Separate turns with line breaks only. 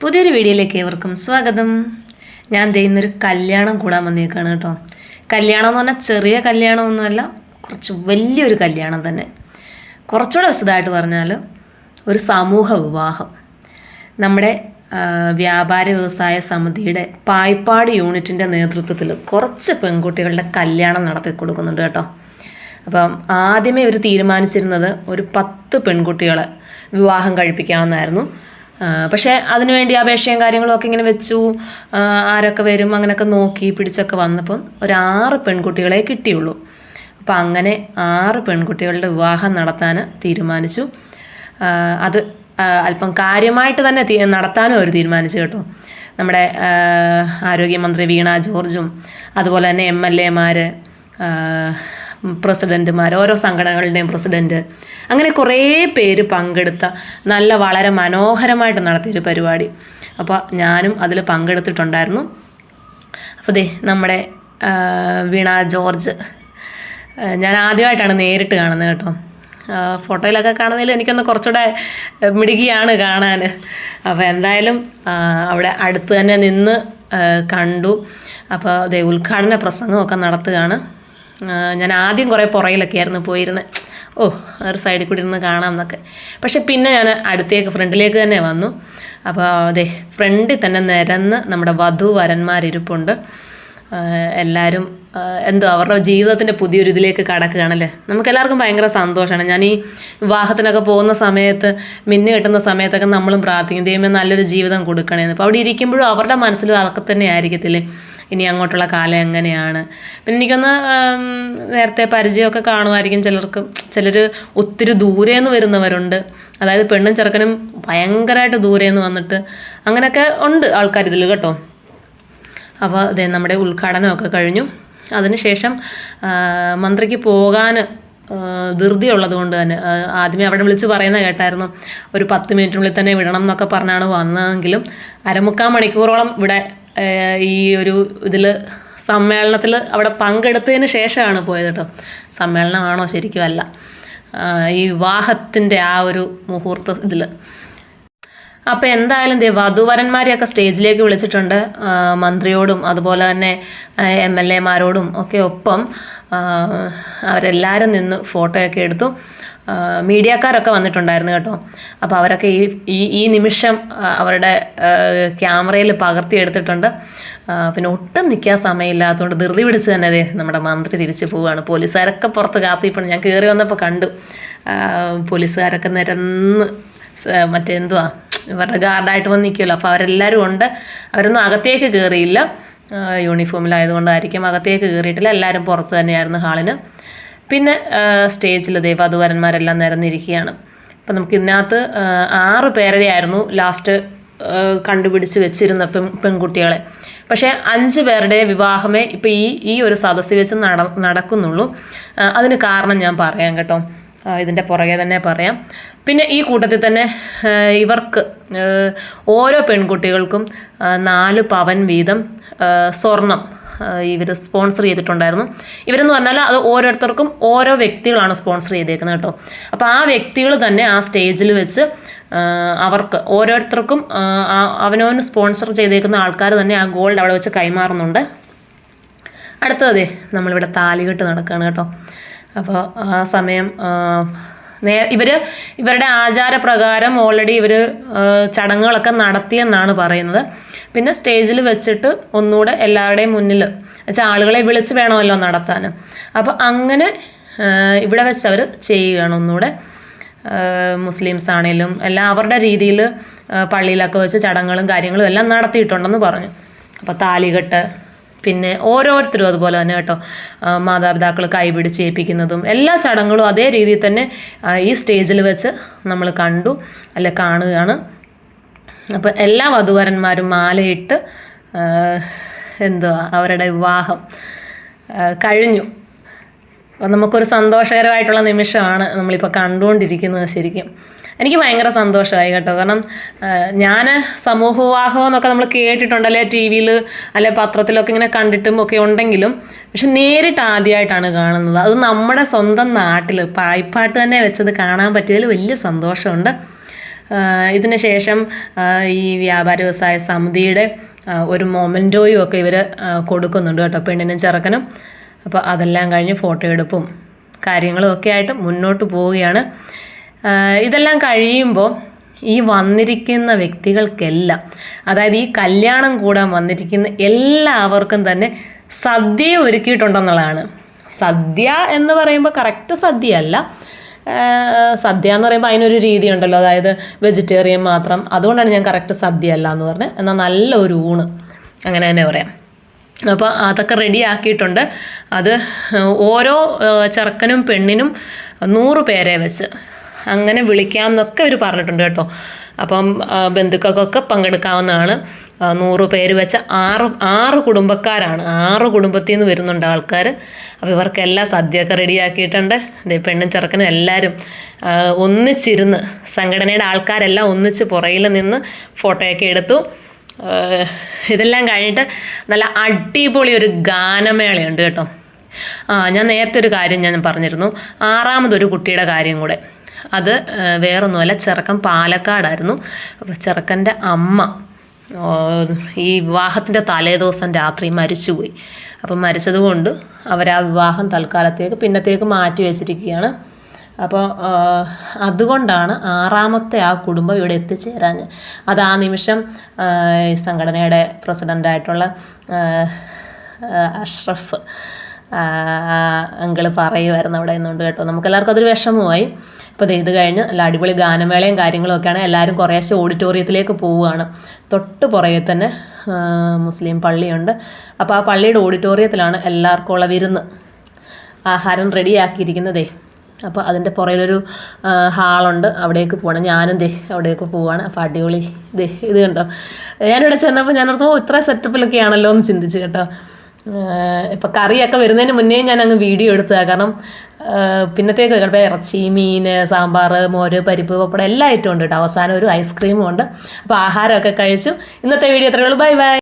പുതിയൊരു വീഡിയോയിലേക്ക് ഏവർക്കും സ്വാഗതം. ഞാൻ ഇന്നൊരു കല്യാണം കൂടാൻ വന്നേക്കാണ് കേട്ടോ. കല്യാണം എന്ന് പറഞ്ഞാൽ ചെറിയ കല്യാണമൊന്നുമല്ല കുറച്ച് വലിയൊരു കല്യാണം തന്നെ. കുറച്ചുകൂടെ വിശദമായിട്ട് പറഞ്ഞാൽ ഒരു സമൂഹ വിവാഹം. നമ്മുടെ വ്യാപാര വ്യവസായ സമിതിയുടെ പായ്പാട് യൂണിറ്റിന്റെ നേതൃത്വത്തിൽ കുറച്ച് പെൺകുട്ടികളുടെ കല്യാണം നടത്തി കൊടുക്കുന്നുണ്ട് കേട്ടോ. അപ്പം ആദ്യമേ ഇവർ തീരുമാനിച്ചിരുന്നത് ഒരു പത്ത് പെൺകുട്ടികളെ വിവാഹം കഴിപ്പിക്കാമെന്നായിരുന്നു ആ, പക്ഷേ അതിനുവേണ്ടി അപേക്ഷയും കാര്യങ്ങളും ഒക്കെ ഇങ്ങനെ വെച്ചു. ആരൊക്കെ വരും അങ്ങനെയൊക്കെ നോക്കി പിടിച്ചൊക്കെ വന്നപ്പം ഒരു ആറ് പെൺകുട്ടികളെ കിട്ടിയുള്ളൂ. അപ്പം അങ്ങനെ ആറ് പെൺകുട്ടികളുടെ വിവാഹം നടത്താൻ തീരുമാനിച്ചു. അത് അല്പം കാര്യമായിട്ട് തന്നെ നടത്താനും അവർ തീരുമാനിച്ചു കേട്ടോ. നമ്മുടെ ആരോഗ്യമന്ത്രി വീണ ജോർജും അതുപോലെ തന്നെ എം എൽ എമാർ പ്രസിഡന്റുമാർ ഓരോ സംഘടനകളുടെയും പ്രസിഡന്റ് അങ്ങനെ കുറേ പേര് പങ്കെടുത്ത നല്ല വളരെ മനോഹരമായിട്ട് നടത്തിയൊരു പരിപാടി. അപ്പോൾ ഞാനും അതിൽ പങ്കെടുത്തിട്ടുണ്ടായിരുന്നു. അപ്പോൾ ദേ നമ്മുടെ വീണ ജോർജ്. ഞാൻ ആദ്യമായിട്ടാണ് നേരിട്ട് കാണുന്നത് കേട്ടോ. ഫോട്ടോയിലൊക്കെ കാണുന്നതിൽ എനിക്കൊന്ന് കുറച്ചുകൂടെ മിടുകിയാണ് കാണാൻ അപ്പോൾ എന്തായാലും അവിടെ അടുത്ത് തന്നെ നിന്ന് കണ്ടു. അപ്പോൾ ദേ ഉദ്ഘാടന പ്രസംഗമൊക്കെ നടത്തുകയാണ്. ഞാൻ ആദ്യം കുറേ പുറയിലൊക്കെ ആയിരുന്നു പോയിരുന്നത് ഓ ഒരു സൈഡിൽ കൂടി ഇരുന്ന് കാണാം എന്നൊക്കെ. പക്ഷെ പിന്നെ ഞാൻ അടുത്തേക്ക് ഫ്രണ്ടിലേക്ക് തന്നെ വന്നു. അപ്പോൾ അതെ ഫ്രണ്ടിൽ തന്നെ നിരന്ന് നമ്മുടെ വധു വരന്മാരിരിപ്പുണ്ട്. എല്ലാവരും എന്തോ അവരുടെ ജീവിതത്തിന്റെ പുതിയൊരു ഇതിലേക്ക് കടക്കുകയാണല്ലേ നമുക്ക് എല്ലാവർക്കും ഭയങ്കര സന്തോഷമാണ്. ഞാൻ ഈ വിവാഹത്തിനൊക്കെ പോകുന്ന സമയത്ത് മിന്നു കിട്ടുന്ന സമയത്തൊക്കെ നമ്മളും പ്രാർത്ഥിക്കും. ദൈവമേ നല്ലൊരു ജീവിതം കൊടുക്കണേന്ന്. അപ്പോൾ അവിടെ ഇരിക്കുമ്പോഴും അവരുടെ മനസ്സിലും അതൊക്കെ തന്നെ ആയിരിക്കത്തില്ലേ? ഇനി അങ്ങോട്ടുള്ള കാലം എങ്ങനെയാണ്? പിന്നെ എനിക്കൊന്ന് നേരത്തെ പരിചയമൊക്കെ കാണുമായിരിക്കും ചിലർക്ക്. ചിലർ ഒത്തിരി ദൂരെ നിന്ന് വരുന്നവരുണ്ട്. അതായത് പെണ്ണും ചെറുക്കനും ഭയങ്കരമായിട്ട് ദൂരെ നിന്ന് വന്നിട്ട് അങ്ങനെയൊക്കെ ഉണ്ട് ആൾക്കാർ ഇതിൽ കേട്ടോ. അപ്പോൾ അതെ നമ്മുടെ ഉദ്ഘാടനമൊക്കെ കഴിഞ്ഞു. അതിനുശേഷം മന്ത്രിക്ക് പോകാൻ ധൃതി ധൃതിയുള്ളത് കൊണ്ട് തന്നെ ആദ്യമേ അവിടെ വിളിച്ച് പറയുന്ന കേട്ടായിരുന്നു. ഒരു പത്ത് മിനിറ്റിനുള്ളിൽ തന്നെ വിടണം എന്നൊക്കെ പറഞ്ഞാണ് വന്നതെങ്കിലും അരമുക്കാൽ മണിക്കൂറോളം ഇവിടെ ഈ ഒരു ഇതിൽ സമ്മേളനത്തിൽ അവിടെ പങ്കെടുത്തതിന് ശേഷമാണ് പോയത് കേട്ടോ സമ്മേളനമാണോ ശരിക്കും അല്ല. ഈ വിവാഹത്തിന്റെ ആ ഒരു മുഹൂർത്ത ഇതിൽ അപ്പോൾ എന്തായാലും ദേ വധുവരന്മാരെയൊക്കെ സ്റ്റേജിലേക്ക് വിളിച്ചിട്ടുണ്ട് മന്ത്രിയോടും അതുപോലെ തന്നെ എം എൽ എമാരോടും ഒക്കെ ഒപ്പം അവരെല്ലാവരും നിന്ന് ഫോട്ടോയൊക്കെ എടുത്തു. മീഡിയക്കാരൊക്കെ വന്നിട്ടുണ്ടായിരുന്നു കേട്ടോ. അപ്പോൾ അവരൊക്കെ ഈ ഈ ഈ നിമിഷം അവരുടെ ക്യാമറയിൽ പകർത്തിയെടുത്തിട്ടുണ്ട് പിന്നെ ഒട്ടും നിൽക്കാൻ സമയമില്ലാത്തതുകൊണ്ട് ധൃതി പിടിച്ച് തന്നെ അതെ നമ്മുടെ മന്ത്രി തിരിച്ചു പോവുകയാണ്. പോലീസുകാരൊക്കെ പുറത്ത് കാത്തിപ്പോൾ ഞാൻ കയറി വന്നപ്പോൾ കണ്ടു. പോലീസുകാരൊക്കെ നിരന്ന് സ- മറ്റേ എന്തുവാ ഇവരുടെ ഗാർഡായിട്ട് വന്ന് നിൽക്കുമല്ലോ. അപ്പോൾ അവരെല്ലാവരും ഉണ്ട്. അവരൊന്നും അകത്തേക്ക് കയറിയില്ല. യൂണിഫോമിലായതുകൊണ്ടായിരിക്കും അകത്തേക്ക് കയറിയിട്ടില്ല. എല്ലാവരും പുറത്ത് തന്നെയായിരുന്നു ഹാളിന്. പിന്നെ സ്റ്റേജിൽ ദേവാധുവരന്മാരെല്ലാം നിരന്നിരിക്കുകയാണ്. അപ്പം നമുക്ക് ഇതിനകത്ത് ആറ് പേരുടെയായിരുന്നു ലാസ്റ്റ് കണ്ടുപിടിച്ച് വെച്ചിരുന്ന പെൺ പെൺകുട്ടികളെ. പക്ഷേ അഞ്ച് പേരുടെ വിവാഹമേ ഇപ്പോൾ ഈ ഈ ഒരു സദസ്സിൽ വെച്ച് നട നടക്കുന്നുള്ളൂ. അതിന് കാരണം ഞാൻ പറയാം കേട്ടോ. ഇതിന്റെ പുറകെ തന്നെ പറയാം. പിന്നെ ഈ കൂട്ടത്തിൽ തന്നെ ഇവർക്ക് ഓരോ പെൺകുട്ടികൾക്കും നാല് പവൻ വീതം സ്വർണം ഇവർ സ്പോൺസർ ചെയ്തിട്ടുണ്ടായിരുന്നു. ഇവരെന്ന് പറഞ്ഞാൽ അത് ഓരോരുത്തർക്കും ഓരോ വ്യക്തികളാണ് സ്പോൺസർ ചെയ്തേക്കുന്നത് കേട്ടോ. അപ്പോൾ ആ വ്യക്തികൾ തന്നെ ആ സ്റ്റേജിൽ വെച്ച് അവർക്ക് ഓരോരുത്തർക്കും അവനവന് സ്പോൺസർ ചെയ്തേക്കുന്ന ആൾക്കാർ തന്നെ ആ ഗോൾഡ് അവിടെ വെച്ച് കൈമാറുന്നുണ്ട്. അടുത്തതേ നമ്മളിവിടെ താലികെട്ട് നടക്കുകയാണ് കേട്ടോ. അപ്പോൾ ആ സമയം നേ ഇവർ ഇവരുടെ ആചാരപ്രകാരം ഓൾറെഡി ഇവർ ചടങ്ങുകളൊക്കെ നടത്തിയെന്നാണ് പറയുന്നത്. പിന്നെ സ്റ്റേജിൽ വെച്ചിട്ട് ഒന്നുകൂടെ എല്ലാവരുടെയും മുന്നിൽ വെച്ചാൽ ആളുകളെ വിളിച്ച് വേണമല്ലോ നടത്താൻ അപ്പോൾ അങ്ങനെ ഇവിടെ വെച്ച് അവർ ചെയ്യുകയാണ് ഒന്നുകൂടെ മുസ്ലിംസ് ആണേലും എല്ലാം അവരുടെ രീതിയിൽ പള്ളിയിലൊക്കെ വെച്ച് ചടങ്ങുകളും കാര്യങ്ങളും എല്ലാം നടത്തിയിട്ടുണ്ടെന്ന് പറഞ്ഞു. അപ്പോൾ താലികെട്ട് പിന്നെ ഓരോരുത്തരും അതുപോലെ തന്നെ കേട്ടോ മാതാപിതാക്കൾ കൈപിടിച്ച് ഏൽപ്പിക്കുന്നതും എല്ലാ ചടങ്ങുകളും അതേ രീതിയിൽ തന്നെ ഈ സ്റ്റേജിൽ വെച്ച് നമ്മൾ കണ്ടു അല്ലെ കാണുകയാണ്. അപ്പോൾ എല്ലാ വധുവരന്മാരും മാലയിട്ട് എന്തുവാ അവരുടെ വിവാഹം കഴിഞ്ഞു. അപ്പം നമുക്കൊരു സന്തോഷകരമായിട്ടുള്ള നിമിഷമാണ് നമ്മളിപ്പോൾ കണ്ടുകൊണ്ടിരിക്കുന്നത് ശരിക്കും. എനിക്ക് ഭയങ്കര സന്തോഷമായി കേട്ടോ. കാരണം ഞാൻ സമൂഹവാഹം എന്നൊക്കെ നമ്മൾ കേട്ടിട്ടുണ്ട്. അല്ലെ ടി വിയിൽ അല്ലെ പത്രത്തിലൊക്കെ ഇങ്ങനെ കണ്ടിട്ടും ഒക്കെ ഉണ്ടെങ്കിലും പക്ഷെ നേരിട്ട് ആദ്യമായിട്ടാണ് കാണുന്നത്. അത് നമ്മുടെ സ്വന്തം നാട്ടിൽ പായ്പാട്ട് തന്നെ വെച്ചത് കാണാൻ പറ്റിയതിൽ വലിയ സന്തോഷമുണ്ട്. ഇതിന് ശേഷം ഈ വ്യാപാര വ്യവസായ സമിതിയുടെ ഒരു മൊമെന്റോയും ഒക്കെ ഇവർ കൊടുക്കുന്നുണ്ട് കേട്ടോ പെണ്ണിനും ചെറുക്കനും. അപ്പോൾ അതെല്ലാം കഴിഞ്ഞ് ഫോട്ടോ എടുപ്പും കാര്യങ്ങളും ഒക്കെ ആയിട്ട് മുന്നോട്ട് പോവുകയാണ്. ഇതെല്ലാം കഴിയുമ്പോൾ ഈ വന്നിരിക്കുന്ന വ്യക്തികൾക്കെല്ലാം അതായത് ഈ കല്യാണം കൂടാൻ വന്നിരിക്കുന്ന എല്ലാവർക്കും തന്നെ സദ്യ ഒരുക്കിയിട്ടുണ്ടെന്നുള്ളതാണ്. സദ്യ എന്ന് പറയുമ്പോൾ കറക്റ്റ് സദ്യ അല്ല സദ്യ എന്ന് പറയുമ്പോൾ അതിനൊരു രീതി ഉണ്ടല്ലോ അതായത് വെജിറ്റേറിയൻ മാത്രം. അതുകൊണ്ടാണ് ഞാൻ കറക്റ്റ് സദ്യ അല്ല എന്ന് പറഞ്ഞത്. എന്നാൽ നല്ല ഒരു ഊണ്. അങ്ങനെ തന്നെ പറയാം. അപ്പോൾ അതൊക്കെ റെഡി ആക്കിയിട്ടുണ്ട്. അത് ഓരോ ചെറുക്കനും പെണ്ണിനും നൂറ് പേരെ വെച്ച്. അങ്ങനെ വിളിക്കാം എന്നൊക്കെ അവർ പറഞ്ഞിട്ടുണ്ട് കേട്ടോ. അപ്പം ബന്ധുക്കൾക്കൊക്കെ പങ്കെടുക്കാവുന്നതാണ്. നൂറ് പേര് വെച്ച ആറ് ആറ് കുടുംബക്കാരാണ്. ആറ് കുടുംബത്തിൽ നിന്ന് വരുന്നുണ്ട് ആൾക്കാർ അപ്പോൾ ഇവർക്കെല്ലാം സദ്യയൊക്കെ റെഡിയാക്കിയിട്ടുണ്ട്. ദേ പെണ്ണും ചെറുക്കനും എല്ലാവരും ഒന്നിച്ചിരുന്ന് സംഘടനയുടെ ആൾക്കാരെല്ലാം ഒന്നിച്ച് പുറയിൽ നിന്ന് ഫോട്ടോയൊക്കെ എടുത്തു. ഇതെല്ലാം കഴിഞ്ഞിട്ട് നല്ല അടിപൊളി ഒരു ഗാനമേളയുണ്ട് കേട്ടോ. ആ ഞാൻ നേരത്തെ ഒരു കാര്യം ഞാൻ പറഞ്ഞിരുന്നു. ആറാമതൊരു കുട്ടിയുടെ കാര്യം കൂടെ. അത് വേറൊന്നുമല്ല ചെറുക്കൻ പാലക്കാടായിരുന്നു. അപ്പോൾ ചെറുക്കന്റെ അമ്മ ഈ വിവാഹത്തിന്റെ തലേദിവസം രാത്രി മരിച്ചുപോയി. അപ്പം മരിച്ചതുകൊണ്ട് അവർ ആ വിവാഹം തൽക്കാലത്തേക്ക് പിന്നത്തേക്ക് മാറ്റി വെച്ചിരിക്കുകയാണ്. അപ്പോൾ അതുകൊണ്ടാണ് ആറാമത്തെ ആ കുടുംബം ഇവിടെ എത്തിച്ചേരാഞ്ഞ്. അത് ആ നിമിഷം സംഘടനയുടെ പ്രസിഡന്റായിട്ടുള്ള അഷ്റഫ് അങ്കിൾ പറയുമായിരുന്നു അവിടെ നിന്നുകൊണ്ട് കേട്ടോ. നമുക്കെല്ലാവർക്കും അതൊരു വിഷമമായി. അപ്പോൾ ഇത് കഴിഞ്ഞ് നല്ല അടിപൊളി ഗാനമേളയും കാര്യങ്ങളും ഒക്കെയാണ് എല്ലാവരും കുറേശ്ശെ ഓഡിറ്റോറിയത്തിലേക്ക് പോവുകയാണ്. തൊട്ട് പുറകെ തന്നെ മുസ്ലിം പള്ളിയുണ്ട്. അപ്പോൾ ആ പള്ളിയുടെ ഓഡിറ്റോറിയത്തിലാണ് എല്ലാവർക്കും ഉള്ള വിരുന്ന്. ആഹാരം റെഡിയാക്കിയിരിക്കുന്നതേ അപ്പോൾ അതിന്റെ പുറയിലൊരു ഹാളുണ്ട്. അവിടേക്ക് പോകണം. ഞാനും ദേ അവിടേക്ക് പോവാണ്. അപ്പോൾ അടിപൊളി ദേ ഇത് കണ്ടോ. ഞാനിവിടെ ചെന്നപ്പോൾ ഓ ഇത്ര സെറ്റപ്പിലൊക്കെ ആണല്ലോ എന്ന് ചിന്തിച്ച് കേട്ടോ. ഇപ്പം കറിയൊക്കെ വരുന്നതിന് മുന്നേ ഞാൻ അങ്ങ് വീഡിയോ എടുത്തതാണ് കാരണം പിന്നത്തേക്ക് ചിലപ്പോൾ ഇറച്ചി മീൻ സാമ്പാർ മോര് പരിപ്പ് പപ്പടം എല്ലാ ഐറ്റവും ഉണ്ട് കേട്ടോ. അവസാനം ഒരു ഐസ്ക്രീമും ഉണ്ട്. അപ്പോൾ ആഹാരമൊക്കെ കഴിച്ചു. ഇന്നത്തെ വീഡിയോ എത്രയുള്ളൂ ബൈ ബൈ.